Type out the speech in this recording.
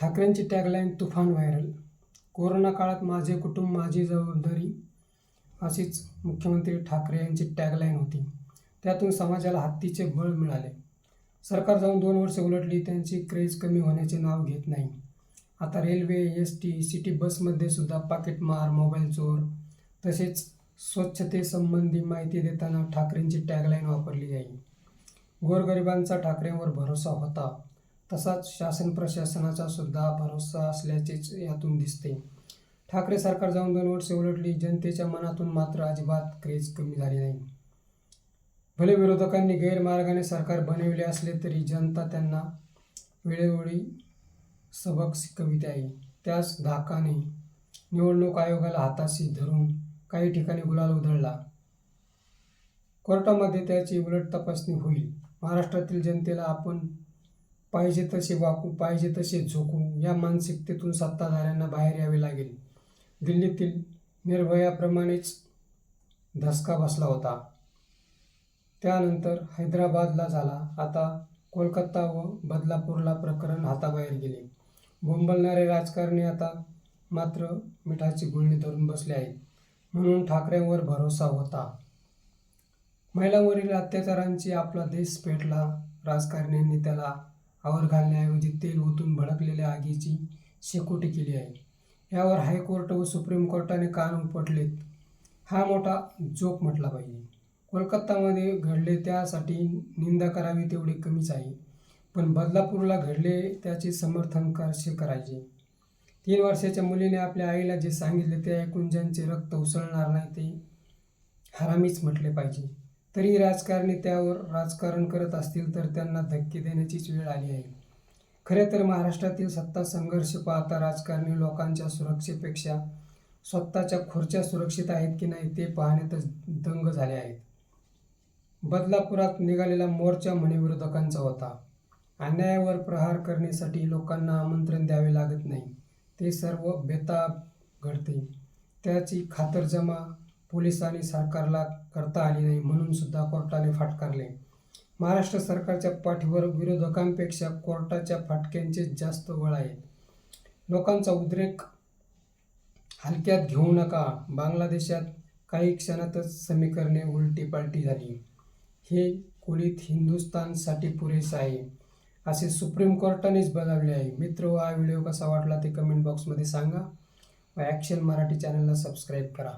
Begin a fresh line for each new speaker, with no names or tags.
ठाकरेंची टॅगलाईन तुफान viral corona काळात माझे कुटुंब माझी जबाबदारी अशीच मुख्यमंत्री ठाकरे यांची टॅगलाईन होती. त्यातून समाजाला हत्तीचे बळ मिळाले. सरकार जाऊन दोन वर्षे उलटली त्यांची क्रेज कमी होण्याचे नाव घेत नाही. आता रेल्वे एस टी सिटी बसमध्ये सुद्धा पाकिटमार मोबाईल चोर तसेच स्वच्छतेसंबंधी माहिती देताना ठाकरेंची टॅगलाईन वापरली जाईल. गोरगरिबांचा ठाकरेंवर भरोसा होता. तसाच शासन प्रशासनाचा सुद्धा भरोसा असल्याचेच यातून दिसते. ठाकरे सरकार जाऊन दोन वर्षे उलटली जनतेच्या मनातून मात्र अजिबात क्रेज कमी झाली नाही. भले विरोधकांनी गैरमार्गाने सरकार बनविले असले तरी जनता त्यांना वेळोवेळी सबक शिकविते आहे. त्याच धाकाने निवडणूक आयोगाला हाताशी धरून काही ठिकाणी गुलाल उधळला. कोर्टामध्ये त्याची उलट तपासणी होईल. महाराष्ट्रातील जनतेला आपण पाहिजे तसे वाकू पाहिजे तसे झोकू या मानसिकतेतून सत्ताधाऱ्यांना बाहेर यावे लागेल. दिल्लीतील निर्भयाप्रमाणेच धसका बसला होता. त्यानंतर हैदराबादला झाला. आता कोलकाता व बदलापूरला प्रकरण हाताबाहेर गेले. बोंबलणारे राजकारणी आता मात्र मिठाची गुळणी धरून बसले आहेत. म्हणून ठाकरेंवर भरोसा होता. महिलांवरील अत्याचारांची आपला देश पेटला. राजकारण्यांनी त्याला आवर घालण्याऐवजी तेल ओतून भडकलेल्या आगीची शेकोटी केली आहे. यावर हायकोर्ट व सुप्रीम कोर्टाने कान उपटलेत. हा मोठा जोक म्हटला पाहिजे. कोलकातामध्ये घडले त्यासाठी निंदा करावी तेवढे कमीच आहे. पण बदलापूरला घडले त्याचे समर्थन कसे करायचे? तीन वर्षाच्या मुलीने आपल्या आईला जे सांगितले ते ऐकून ज्यांचे रक्त उसळणार नाही ते हरामीच म्हटले पाहिजे. तरी राजकारणी त्यावर राजकारण करत असतील तर त्यांना धक्के देण्याचीच वेळ आली आहे. खरे तर महाराष्ट्रातील सत्ता संघर्ष पाहता राजकारणी लोकांच्या सुरक्षेपेक्षा स्वतःच्या खुर्च्या सुरक्षित आहेत की नाही ते पाहण्यातच दंग झाले आहेत. बदलापुरात निघालेला मोर्चा म्हणे विरोधकांचा होता. अन्यायावर प्रहार करण्यासाठी लोकांना आमंत्रण द्यावे लागत नाही. ते सर्व बेताब घडते. त्याची खातरजमा पोलिसांनी सरकारला करता आली नाही म्हणून सुद्धा कोर्टाने फाटकारले. महाराष्ट्र सरकारच्या पाठीवर विरोधकांपेक्षा कोर्टाच्या फाटक्यांचेच जास्त बळ आहेत लोकांचा उद्रेक हलक्यात घेऊ नका. बांगलादेशात काही क्षणातच समीकरणे उलटीपालटी झाली. हे कुलित हिंदुस्थानसाठी पुरेसं आहे. असे सुप्रीम कोर्टानेच बजावले आहे. मित्र हा व्हिडिओ कसा वाटला ते कमेंट बॉक्समध्ये सांगा. व ॲक्शन मराठी चॅनलला सबस्क्राईब करा.